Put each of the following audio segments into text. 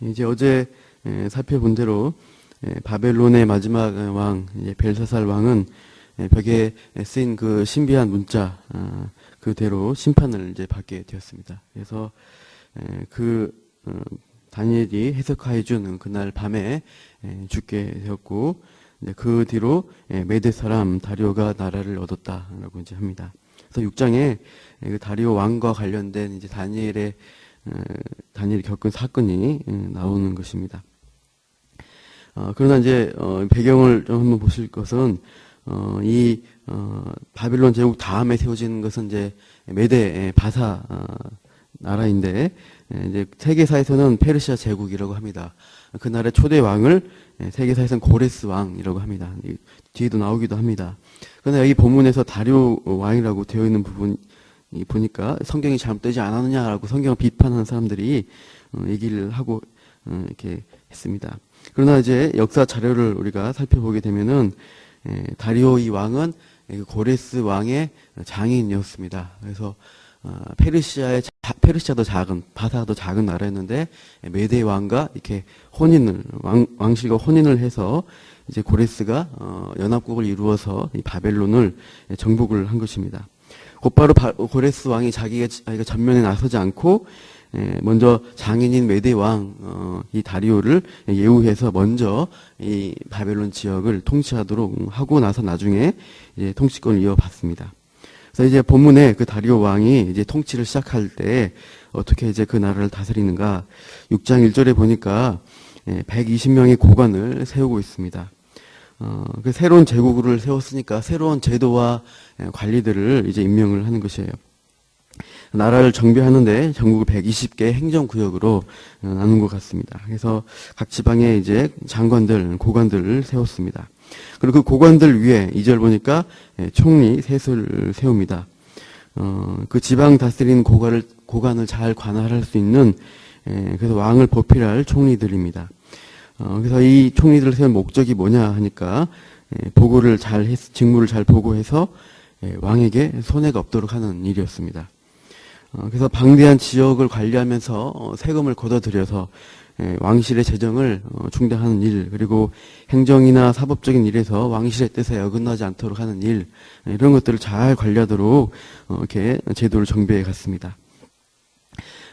이제 어제 에, 살펴본 대로 에, 바벨론의 마지막 왕 벨사살 왕은 에, 벽에 쓰인 그 신비한 문자 아, 그대로 심판을 이제 받게 되었습니다. 그래서 에, 그 어, 다니엘이 해석하여 준 그날 밤에 에, 죽게 되었고 그 뒤로 에, 메대 사람 다리오가 나라를 얻었다라고 이제 합니다. 그래서 6장에 그 다리오 왕과 관련된 이제 다니엘의 어, 다니엘이 겪은 사건이 음, 나오는 것입니다. 어, 그러나 이제 어, 배경을 좀 한번 보실 것은 어, 이 어, 바빌론 제국 다음에 세워지는 것은 이제 메대 바사 어, 나라인데 에, 이제 세계사에서는 페르시아 제국이라고 합니다. 그날의 초대 왕을 에, 세계사에서는 고레스 왕이라고 합니다. 이, 뒤에도 나오기도 합니다. 그러나 여기 본문에서 다리오 왕이라고 되어 있는 부분 이 보니까 성경이 잘못되지 않았느냐라고 성경을 비판하는 사람들이 어, 얘기를 하고 어, 이렇게 했습니다. 그러나 이제 역사 자료를 우리가 살펴보게 되면은 에, 다리오 이 왕은 그 고레스 왕의 장인이었습니다. 그래서 어, 페르시아의 자, 페르시아도 작은 바사도 작은 나라였는데 메대 왕과 이렇게 혼인을 왕, 왕실과 혼인을 해서 이제 고레스가 어, 연합국을 이루어서 이 바벨론을 정복을 한 것입니다. 곧바로 바, 고레스 왕이 자기가, 전면에 나서지 않고 에, 먼저 장인인 메대 왕, 어, 이 다리오를 예우해서 먼저 이 바벨론 지역을 통치하도록 하고 나서 나중에 통치권을 이어받습니다. 그래서 이제 본문에 그 다리오 왕이 이제 통치를 시작할 때 어떻게 이제 그 나라를 다스리는가 6장 1절에 보니까 120명의 고관을 세우고 있습니다. 어, 그 새로운 제국을 세웠으니까 새로운 제도와 관리들을 이제 임명을 하는 것이에요. 나라를 정비하는데 전국을 120개 행정구역으로 어, 나눈 것 같습니다. 그래서 각 지방에 이제 장관들, 고관들을 세웠습니다. 그리고 그 고관들 위에 2절 보니까 총리 셋을 세웁니다. 어, 그 지방 다스리는 고관을, 고관을 잘 관할할 수 있는 에, 그래서 왕을 보필할 총리들입니다. 어, 그래서 이 총리들을 세운 목적이 뭐냐 하니까 에, 보고를 잘 했, 직무를 잘 보고해서 에, 왕에게 손해가 없도록 하는 일이었습니다. 어, 그래서 방대한 지역을 관리하면서 어, 세금을 걷어들여서 에, 왕실의 재정을 어, 중대하는 일 그리고 행정이나 사법적인 일에서 왕실의 뜻에 어긋나지 않도록 하는 일 이런 것들을 잘 관리하도록 어, 이렇게 제도를 정비해 갔습니다.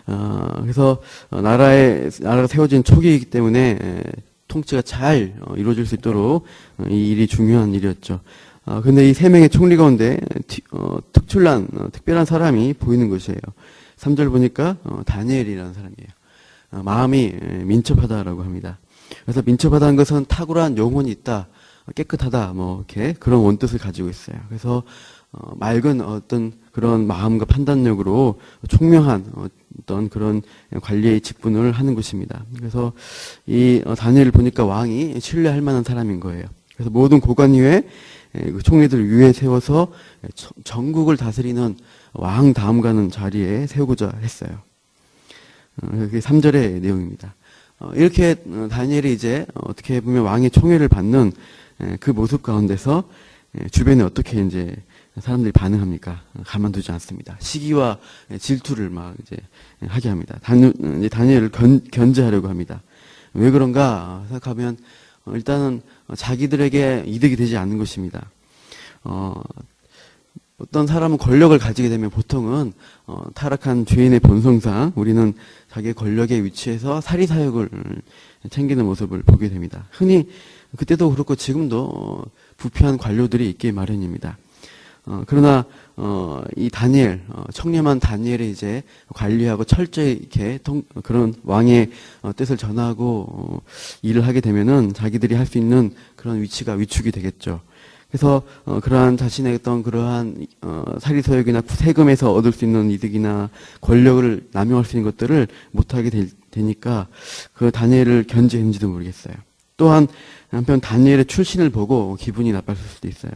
어, 그래서 나라의 나라가 세워진 초기이기 때문에 에, 통치가 잘 어, 이루어질 수 있도록 어, 이 일이 중요한 일이었죠. 어, 근데 이 세 명의 총리 가운데 어, 특출난 어, 특별한 사람이 보이는 것이에요. 3절 보니까 어, 다니엘이라는 사람이에요. 어, 마음이 민첩하다라고 합니다. 그래서 민첩하다는 것은 탁월한 영혼이 있다, 깨끗하다, 뭐 이렇게 그런 원뜻을 가지고 있어요. 그래서 어, 맑은 어떤 그런 마음과 판단력으로 총명한 어떤 그런 관리의 직분을 하는 것입니다. 그래서 이 어, 다니엘을 보니까 왕이 신뢰할 만한 사람인 거예요. 그래서 모든 고관 위에 그 총리들 위에 세워서 전국을 다스리는 왕 다음 가는 자리에 세우고자 했어요. 어, 그게 3절의 내용입니다. 어, 이렇게 다니엘이 이제 어떻게 보면 왕의 총애를 받는 그 모습 가운데서 주변에 어떻게 이제 사람들이 반응합니까? 가만두지 않습니다. 시기와 질투를 막 이제 하게 합니다. 다니, 다니엘을 견, 견제하려고 합니다. 왜 그런가 생각하면 일단은 자기들에게 이득이 되지 않는 것입니다. 어, 어떤 사람은 권력을 가지게 되면 보통은 어, 타락한 죄인의 본성상 우리는 자기의 권력의 위치에서 사리사욕을 챙기는 모습을 보게 됩니다. 흔히 그때도 그렇고 지금도 어, 부패한 관료들이 있기 마련입니다. 어, 그러나 어, 이 다니엘 어, 청렴한 다니엘이 이제 관리하고 철저히 이렇게 통, 그런 왕의 어, 뜻을 전하고 어, 일을 하게 되면은 자기들이 할 수 있는 그런 위치가 위축이 되겠죠. 그래서 어, 그러한 자신의 어떤 그러한 어, 사리서욕이나 세금에서 얻을 수 있는 이득이나 권력을 남용할 수 있는 것들을 못하게 되, 되니까 그 다니엘을 견제했는지도 모르겠어요. 또한 한편 다니엘의 출신을 보고 기분이 나빴을 수도 있어요.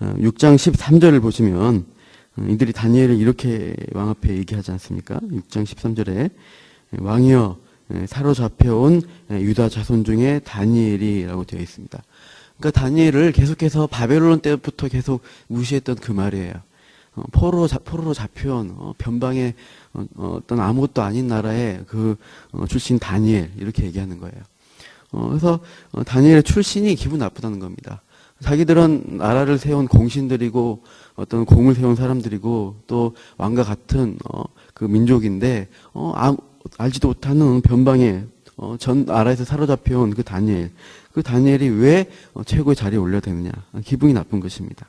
6장 어, 13절을 보시면 어, 이들이 다니엘을 이렇게 왕 앞에 얘기하지 않습니까? 6장 13절에 왕이여 사로잡혀온 유다 자손 중에 다니엘이라고 되어 있습니다. 그러니까 다니엘을 계속해서 바벨론 때부터 계속 무시했던 그 말이에요. 어, 포로로, 자- 포로로 잡혀온 어, 변방의 어, 어, 떤 아무것도 아닌 나라의 그 어, 출신 다니엘 이렇게 얘기하는 거예요. 어, 그래서 어, 다니엘의 출신이 기분 나쁘다는 겁니다. 자기들은 나라를 세운 공신들이고 어떤 공을 세운 사람들이고 또 왕과 같은 어, 그 민족인데 어, 아, 알지도 못하는 변방에 어, 전 나라에서 사로잡혀온 그 다니엘 그 다니엘이 왜 어, 최고의 자리에 올려야 되느냐 기분이 나쁜 것입니다.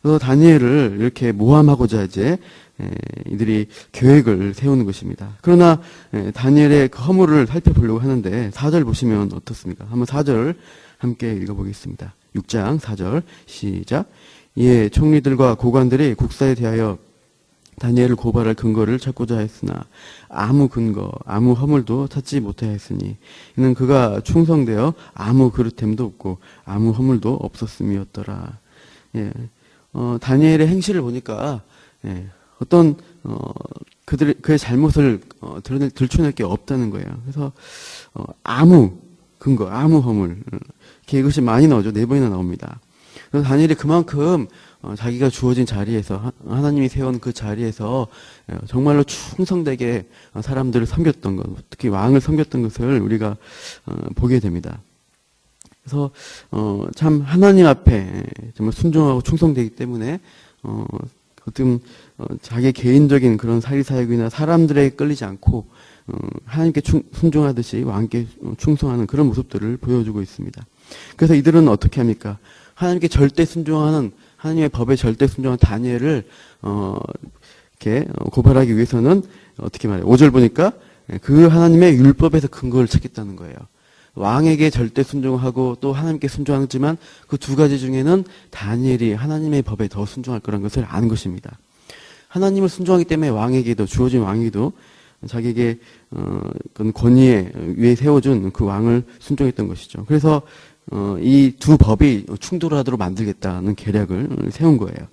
그래서 다니엘을 이렇게 모함하고자 이제 에, 이들이 계획을 세우는 것입니다. 그러나 에, 다니엘의 그 허물을 살펴보려고 하는데 4절 보시면 어떻습니까? 한번 4절 함께 읽어보겠습니다. 6장 4절 시작. 예, 총리들과 고관들이 국사에 대하여 다니엘을 고발할 근거를 찾고자 했으나 아무 근거, 아무 허물도 찾지 못하였으니 이는 그가 충성되어 아무 그릇됨도 없고 아무 허물도 없었음이었더라. 예, 어, 다니엘의 행실을 보니까 예, 어떤 어, 그들 그의 잘못을 어, 드러낼 들춰낼 게 없다는 거예요. 그래서 어, 아무 근거, 아무 허물 이것이 많이 나오죠. 네 번이나 나옵니다. 그래서 다니엘이 그만큼 어, 자기가 주어진 자리에서 하- 하나님이 세운 그 자리에서 어, 정말로 충성되게 어, 사람들을 섬겼던 것, 특히 왕을 섬겼던 것을 우리가 어, 보게 됩니다. 그래서 어, 참 하나님 앞에 정말 순종하고 충성되기 때문에 어, 어떤 어, 자기 개인적인 그런 사리사욕이나 사람들에 끌리지 않고 어, 하나님께 충, 순종하듯이 왕께 어, 충성하는 그런 모습들을 보여주고 있습니다. 그래서 이들은 어떻게 합니까? 하나님께 절대 순종하는 하나님의 법에 절대 순종한 다니엘을 어, 이렇게 어, 고발하기 위해서는 어떻게 말해요? 5절 보니까 예, 그 하나님의 율법에서 근거를 찾겠다는 거예요. 왕에게 절대 순종하고 또 하나님께 순종하지만 그 두 가지 중에는 다니엘이 하나님의 법에 더 순종할 거라는 것을 아는 것입니다. 하나님을 순종하기 때문에 왕에게도 주어진 왕에게도 자기에게 어, 권위에 위에 세워준 그 왕을 순종했던 것이죠. 그래서 어, 이 두 법이 충돌하도록 만들겠다는 계략을 세운 거예요.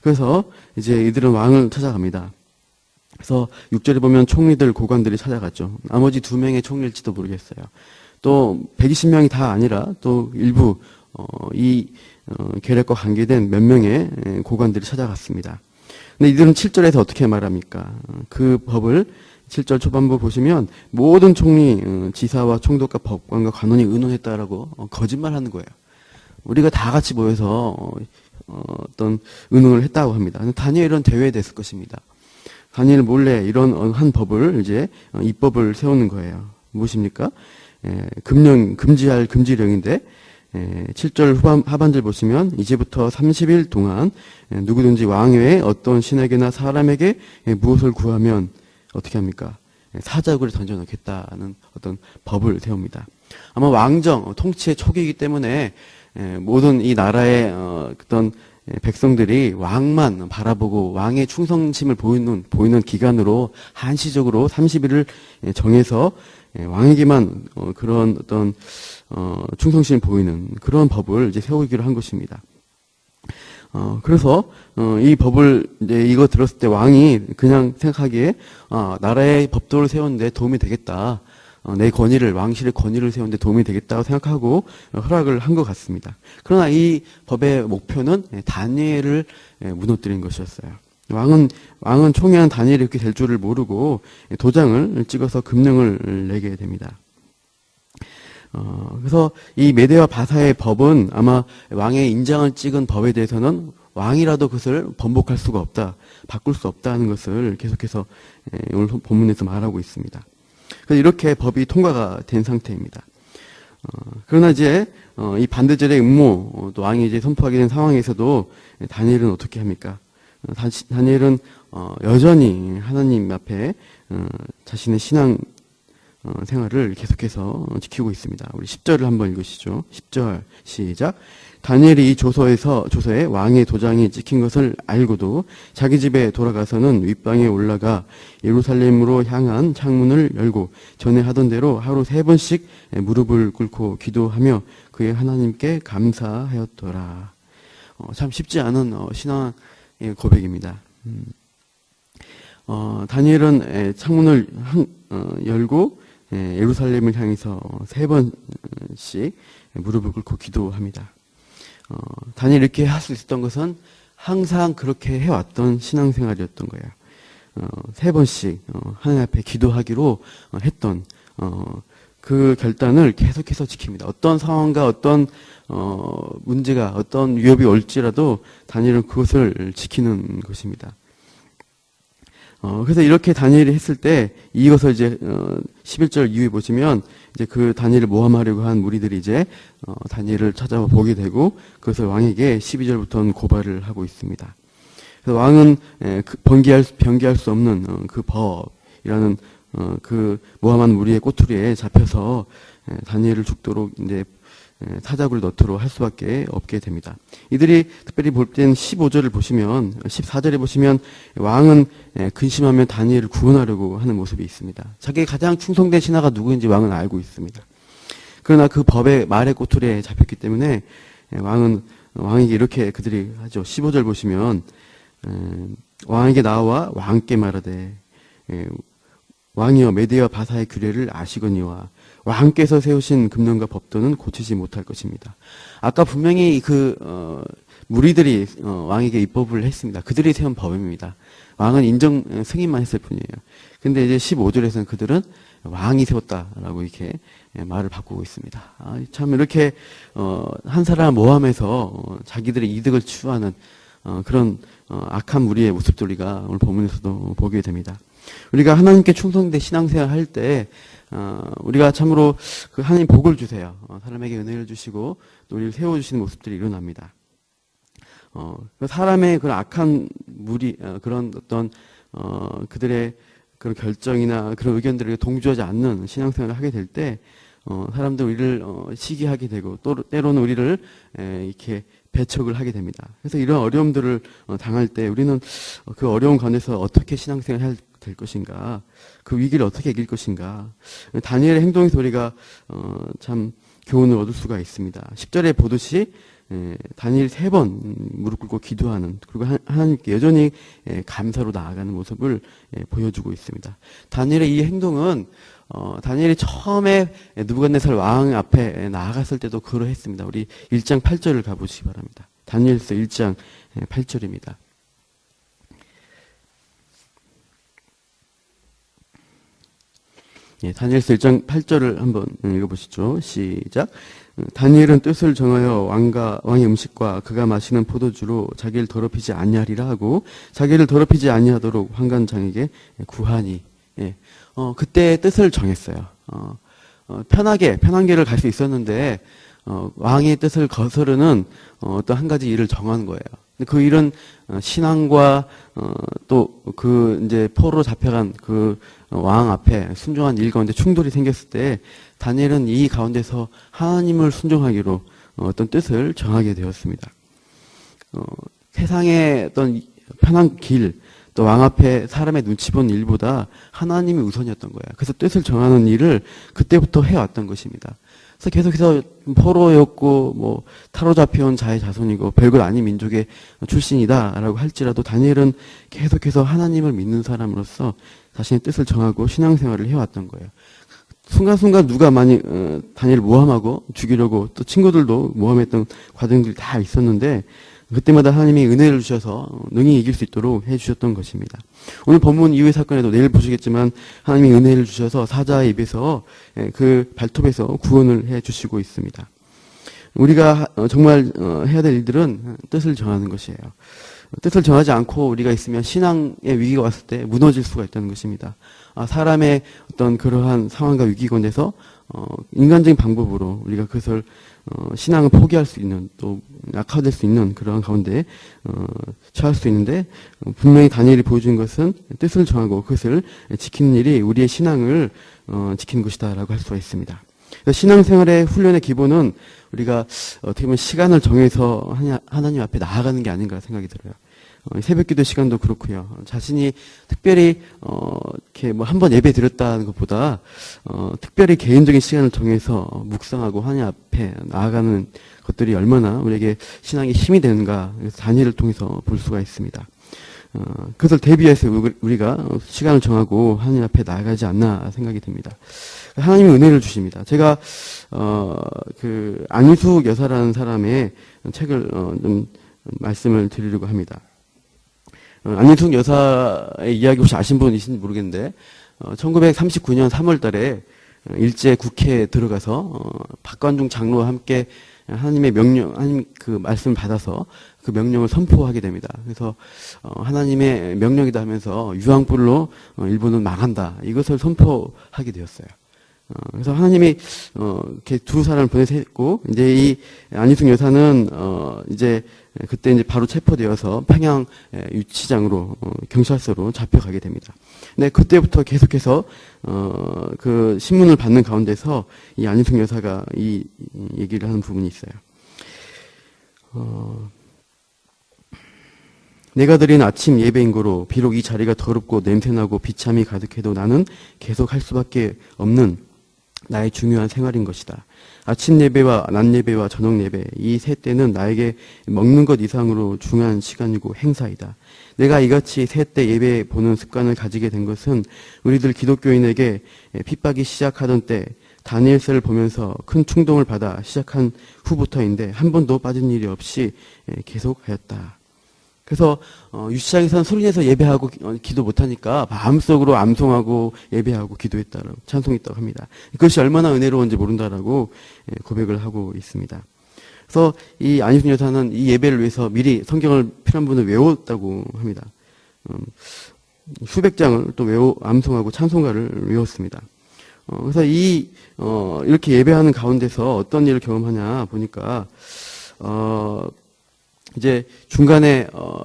그래서 이제 이들은 왕을 찾아갑니다. 그래서 6절에 보면 총리들, 고관들이 찾아갔죠. 나머지 두 명의 총리일지도 모르겠어요. 또 120명이 다 아니라 또 일부 어, 이 어, 계략과 관계된 몇 명의 에, 고관들이 찾아갔습니다. 근데 이들은 7절에서 어떻게 말합니까? 어, 그 법을 7절 초반부 보시면 모든 총리, 어, 지사와 총독과 법관과 관원이 의논했다라고 어, 거짓말하는 거예요. 우리가 다 같이 모여서 어, 어, 어떤 의논을 했다고 합니다. 다니엘은 대회됐을 것입니다. 다니엘 몰래 이런 어, 한 법을 이제 어, 입법을 세우는 거예요. 무엇입니까? 에, 금령 금지할 금지령인데 에, 7절 후반 하반절 보시면 이제부터 30일 동안 에, 누구든지 왕 외에 어떤 신에게나 사람에게 에, 무엇을 구하면 어떻게 합니까? 에, 사자구를 던져 놓겠다는 어떤 법을 세웁니다. 아마 왕정 어, 통치의 초기이기 때문에 에, 모든 이 나라의 어, 어떤 에, 백성들이 왕만 바라보고 왕의 충성심을 보이는 보이는 기간으로 한시적으로 30일을 정해서 에, 왕에게만 어, 그런 어떤 어, 충성심을 보이는 그런 법을 이제 세우기로 한 것입니다. 어, 그래서, 어, 이 법을, 이제 이거 들었을 때 왕이 그냥 생각하기에, 아, 나라의 법도를 세우는데 도움이 되겠다. 어, 내 권위를, 왕실의 권위를 세우는데 도움이 되겠다고 생각하고 어, 허락을 한 것 같습니다. 그러나 이 법의 목표는 예, 다니엘을 예, 무너뜨린 것이었어요. 왕은, 왕은 총회한 다니엘이 이렇게 될 줄을 모르고 예, 도장을 찍어서 금령을 내게 됩니다. 어, 그래서 이 메대와 바사의 법은 아마 왕의 인장을 찍은 법에 대해서는 왕이라도 그것을 번복할 수가 없다, 바꿀 수 없다는 것을 계속해서 예, 오늘 본문에서 말하고 있습니다. 그래서 이렇게 법이 통과가 된 상태입니다. 어, 그러나 이제 어, 이 반대절의 음모 어, 또 왕이 이제 선포하게 된 상황에서도 다니엘은 어떻게 합니까? 어, 다, 다니엘은 어, 여전히 하나님 앞에 어, 자신의 신앙 어, 생활을 계속해서 지키고 있습니다. 우리 10절을 한번 읽으시죠. 10절 시작. 다니엘이 이 조서에서 조서에 왕의 도장이 찍힌 것을 알고도 자기 집에 돌아가서는 윗방에 올라가 예루살렘으로 향한 창문을 열고 전에 하던 대로 하루 세 번씩 무릎을 꿇고 기도하며 그의 하나님께 감사하였더라. 어, 참 쉽지 않은 어, 신앙의 고백입니다. 음. 어, 다니엘은 에, 창문을 한, 어, 열고 에, 예루살렘을 향해서 세 번씩 무릎을 꿇고 기도합니다. 어, 다니엘 이렇게 할 수 있었던 것은 항상 그렇게 해왔던 신앙생활이었던 거예요. 어, 세 번씩 어, 하나님 앞에 기도하기로 어, 했던 어, 그 결단을 계속해서 지킵니다. 어떤 상황과 어떤 어, 문제가 어떤 위협이 올지라도 다니엘은 그것을 지키는 것입니다. 어, 그래서 이렇게 다니엘이 했을 때 이것을 이제 어, 11절 이후에 보시면 이제 그 다니엘을 모함하려고 한 무리들이 이제 어, 다니엘을 찾아보게 되고 그것을 왕에게 12절부터는 고발을 하고 있습니다. 그래서 왕은 에, 그 번개할, 변개할 수 없는 어, 그 법이라는 어, 그 모함한 무리의 꼬투리에 잡혀서 에, 다니엘을 죽도록 이제 에, 사자굴 넣도록 할 수밖에 없게 됩니다. 이들이 특별히 볼땐 15절을 보시면 14절에 보시면 왕은 에, 근심하면 다니엘을 구원하려고 하는 모습이 있습니다. 자기의 가장 충성된 신하가 누구인지 왕은 알고 있습니다. 그러나 그 법의 말의 꼬투리에 잡혔기 때문에 에, 왕은 왕에게 이렇게 그들이 하죠. 15절 보시면 에, 왕에게 나와 왕께 말하되 에, 왕이여 메대와 바사의 규례를 아시거니와 왕께서 세우신 금령과 법도는 고치지 못할 것입니다. 아까 분명히 그 어, 무리들이 어, 왕에게 입법을 했습니다. 그들이 세운 법입니다. 왕은 인정 어, 승인만 했을 뿐이에요. 근데 이제 15절에서는 그들은 왕이 세웠다라고 이렇게 예, 말을 바꾸고 있습니다. 아, 참 이렇게 어, 한 사람 모함해서 어, 자기들의 이득을 추구하는 어, 그런 어, 악한 무리의 모습들 우리가 오늘 본문에서도 보게 됩니다. 우리가 하나님께 충성된 신앙생활 할 때, 어, 우리가 참으로 그 하나님 복을 주세요. 어, 사람에게 은혜를 주시고 또 우리를 세워주시는 모습들이 일어납니다. 어, 그 사람의 그런 악한 무리, 어, 그런 어떤, 어, 그들의 그런 결정이나 그런 의견들을 동조하지 않는 신앙생활을 하게 될 때, 어, 사람들 우리를 어, 시기하게 되고 또 때로는 우리를 에, 이렇게 배척을 하게 됩니다. 그래서 이런 어려움들을 어, 당할 때 우리는 어, 그 어려운 가운데서 어떻게 신앙생활을 해야 될 것인가, 그 위기를 어떻게 이길 것인가. 다니엘의 행동에서 우리가 어, 참 교훈을 얻을 수가 있습니다. 10절에 보듯이 에, 다니엘 세 번 무릎 꿇고 기도하는 그리고 하- 하나님께 여전히 에, 감사로 나아가는 모습을 에, 보여주고 있습니다. 다니엘의 이 행동은 어, 다니엘이 처음에 누부갓네살 왕 앞에 나아갔을 때도 그러했습니다. 우리 1장 8절을 가보시기 바랍니다. 다니엘서 1장 8절입니다. 예, 다니엘서 1장 8절을 한번 읽어보시죠. 시작. 다니엘은 뜻을 정하여 왕과 왕의 음식과 그가 마시는 포도주로 자기를 더럽히지 아니하리라 하고 자기를 더럽히지 아니하도록 환관장에게 구하니 예. 어, 그때 뜻을 정했어요. 어, 어, 편하게 편한 길을 갈 수 있었는데 어, 왕의 뜻을 거스르는 어, 어떤 한 가지 일을 정한 거예요. 근데 그 일은 어, 신앙과 어, 또 그 이제 포로 잡혀간 그 왕 앞에 순종한 일 가운데 충돌이 생겼을 때 다니엘은 이 가운데서 하나님을 순종하기로 어, 어떤 뜻을 정하게 되었습니다. 어, 세상의 어떤 편한 길, 또 왕 앞에 사람의 눈치 본 일보다 하나님이 우선이었던 거예요. 그래서 뜻을 정하는 일을 그때부터 해왔던 것입니다. 그래서 계속해서 포로였고 뭐 타로 잡혀온 자의 자손이고 별것 아닌 민족의 출신이다라고 할지라도 다니엘은 계속해서 하나님을 믿는 사람으로서 자신의 뜻을 정하고 신앙생활을 해왔던 거예요. 순간순간 누가 많이 어, 다니엘을 모함하고 죽이려고 또 친구들도 모함했던 과정들이 다 있었는데 그때마다 하나님이 은혜를 주셔서 능히 이길 수 있도록 해주셨던 것입니다. 오늘 본문 이후의 사건에도 내일 보시겠지만 하나님이 은혜를 주셔서 사자의 입에서 예, 그 발톱에서 구원을 해주시고 있습니다. 우리가 어, 정말 어, 해야 될 일들은 뜻을 정하는 것이에요. 뜻을 정하지 않고 우리가 있으면 신앙의 위기가 왔을 때 무너질 수가 있다는 것입니다. 아, 사람의 어떤 그러한 상황과 위기 가운데서 어, 인간적인 방법으로 우리가 그것을 어, 신앙을 포기할 수 있는 또 약화될 수 있는 그런 가운데 어, 처할 수 있는데 어, 분명히 다니엘이 보여준 것은 뜻을 정하고 그것을 지키는 일이 우리의 신앙을 어, 지키는 것이다라고 할 수가 있습니다. 신앙생활의 훈련의 기본은 우리가 어떻게 보면 시간을 정해서 하나님 앞에 나아가는 게 아닌가 생각이 들어요. 어, 새벽기도 시간도 그렇고요. 자신이 특별히 어, 이렇게 뭐 한 번 예배 드렸다는 것보다 어, 특별히 개인적인 시간을 정해서 묵상하고 하나님 앞에 나아가는 것들이 얼마나 우리에게 신앙에 힘이 되는가 단위를 통해서 볼 수가 있습니다. 어, 그것을 대비해서 우리- 우리가 시간을 정하고 하나님 앞에 나아가지 않나 생각이 듭니다. 하나님이 은혜를 주십니다. 제가 어, 그 안희숙 여사라는 사람의 책을 어, 좀 말씀을 드리려고 합니다. 어, 안인숙 여사의 이야기 혹시 아신 분 있는지 모르겠는데, 어, 1939년 3월 달에 어, 일제 국회에 들어가서, 어, 박관중 장로와 함께 하나님의 명령, 하나님 그 말씀을 받아서 그 명령을 선포하게 됩니다. 그래서, 어, 하나님의 명령이다 하면서 유황불로 어, 일본은 망한다. 이것을 선포하게 되었어요. 어, 그래서 하나님이 어, 이렇게 두 사람을 보내셨고 이제 이 안희숙 여사는 어, 이제 그때 이제 바로 체포되어서 평양 에, 유치장으로 어, 경찰서로 잡혀가게 됩니다. 근데 그때부터 계속해서 어, 그 신문을 받는 가운데서 이 안희숙 여사가 이, 이 얘기를 하는 부분이 있어요. 어, 내가 드린 아침 예배인 거로 비록 이 자리가 더럽고 냄새나고 비참이 가득해도 나는 계속 할 수밖에 없는 나의 중요한 생활인 것이다. 아침 예배와 낮 예배와 저녁 예배 이 세 때는 나에게 먹는 것 이상으로 중요한 시간이고 행사이다. 내가 이같이 세 때 예배 보는 습관을 가지게 된 것은 우리들 기독교인에게 핍박이 시작하던 때 다니엘서를 보면서 큰 충동을 받아 시작한 후부터인데 한 번도 빠진 일이 없이 계속하였다. 그래서 어, 유치장에서는 소리내서 예배하고 어, 기도 못하니까 마음속으로 암송하고 예배하고 기도했다라고 찬송했다고 합니다. 그것이 얼마나 은혜로운지 모른다라고 예, 고백을 하고 있습니다. 그래서 이 안희순 여사는 이 예배를 위해서 미리 성경을 필요한 분을 외웠다고 합니다. 음, 수백 장을 또 외워 암송하고 찬송가를 외웠습니다. 어, 그래서 이 어, 이렇게 예배하는 가운데서 어떤 일을 경험하냐 보니까 어, 이제 중간에 어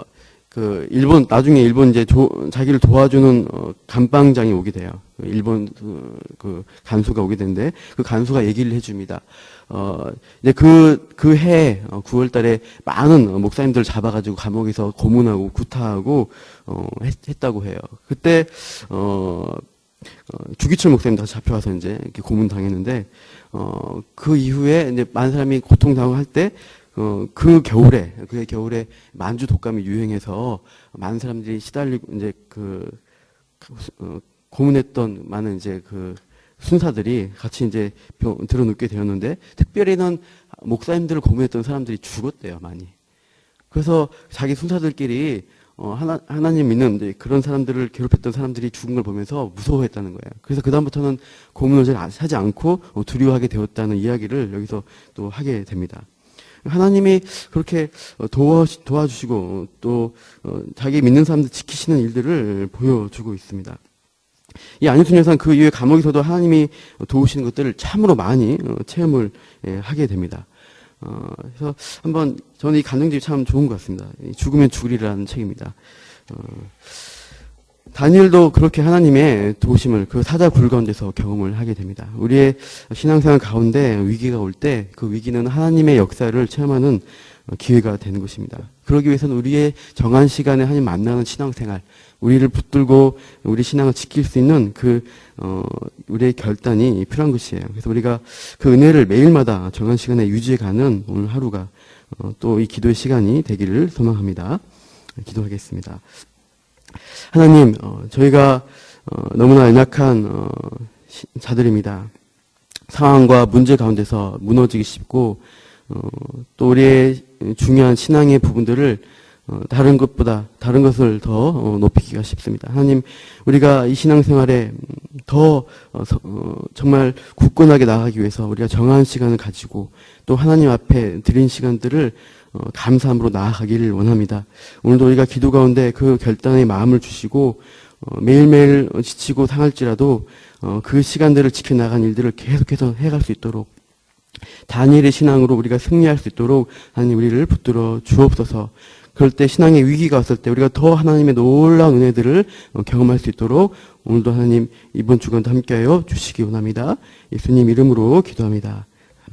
그 일본 나중에 일본 이제 조, 자기를 도와주는 어, 감방장이 오게 돼요. 그 일본 그, 그 간수가 오게 되는데 그 간수가 얘기를 해줍니다. 어 이제 그 그해 어, 9월달에 많은 목사님들 잡아가지고 감옥에서 고문하고 구타하고 어 했, 다고 해요. 그때 어, 어 주기철 목사님 다 잡혀와서 이제 고문 당했는데 어 그 이후에 이제 많은 사람이 고통 당할 때 어, 그 겨울에, 그 겨울에 만주 독감이 유행해서 많은 사람들이 시달리고, 이제 그, 어, 고문했던 많은 이제 그 순사들이 같이 이제 병, 들어눕게 되었는데, 특별히는 목사님들을 고문했던 사람들이 죽었대요, 많이. 그래서 자기 순사들끼리 어, 하나, 하나님 믿는 그런 사람들을 괴롭혔던 사람들이 죽은 걸 보면서 무서워했다는 거예요. 그래서 그다음부터는 고문을 잘 하지 않고 어, 두려워하게 되었다는 이야기를 여기서 또 하게 됩니다. 하나님이 그렇게 도와, 도와주시고 또 어, 자기 믿는 사람들 지키시는 일들을 보여주고 있습니다. 이 안유순 여사는 그 이후에 감옥에서도 하나님이 도우시는 것들을 참으로 많이 어, 체험을 예, 하게 됩니다. 어, 그래서 한번 저는 이 간증집이 참 좋은 것 같습니다. 죽으면 죽으리라는 책입니다. 다니엘도 그렇게 하나님의 도우심을 그 사자 굴 가운데서 경험을 하게 됩니다. 우리의 신앙생활 가운데 위기가 올 때 그 위기는 하나님의 역사를 체험하는 기회가 되는 것입니다. 그러기 위해서는 우리의 정한 시간에 하나님 만나는 신앙생활, 우리를 붙들고 우리 신앙을 지킬 수 있는 그 어, 우리의 결단이 필요한 것이에요. 그래서 우리가 그 은혜를 매일마다 정한 시간에 유지해가는 오늘 하루가 어, 또 이 기도의 시간이 되기를 소망합니다. 기도하겠습니다. 하나님, 어, 저희가 어, 너무나 연약한 어, 자들입니다. 상황과 문제 가운데서 무너지기 쉽고 어, 또 우리의 중요한 신앙의 부분들을 어, 다른 것보다 다른 것을 더 어, 높이기가 쉽습니다. 하나님, 우리가 이 신앙생활에 더 정말 굳건하게 나가기 위해서 우리가 정한 시간을 가지고 또 하나님 앞에 드린 시간들을 어, 감사함으로 나아가기를 원합니다. 오늘도 우리가 기도 가운데 그 결단의 마음을 주시고 어, 매일매일 지치고 상할지라도 어, 그 시간들을 지켜나간 일들을 계속해서 해갈 수 있도록 다니엘의 신앙으로 우리가 승리할 수 있도록 하나님 우리를 붙들어 주옵소서. 그럴 때 신앙의 위기가 왔을 때 우리가 더 하나님의 놀라운 은혜들을 경험할 수 있도록 오늘도 하나님 이번 주간도 함께하여 주시기 원합니다. 예수님 이름으로 기도합니다.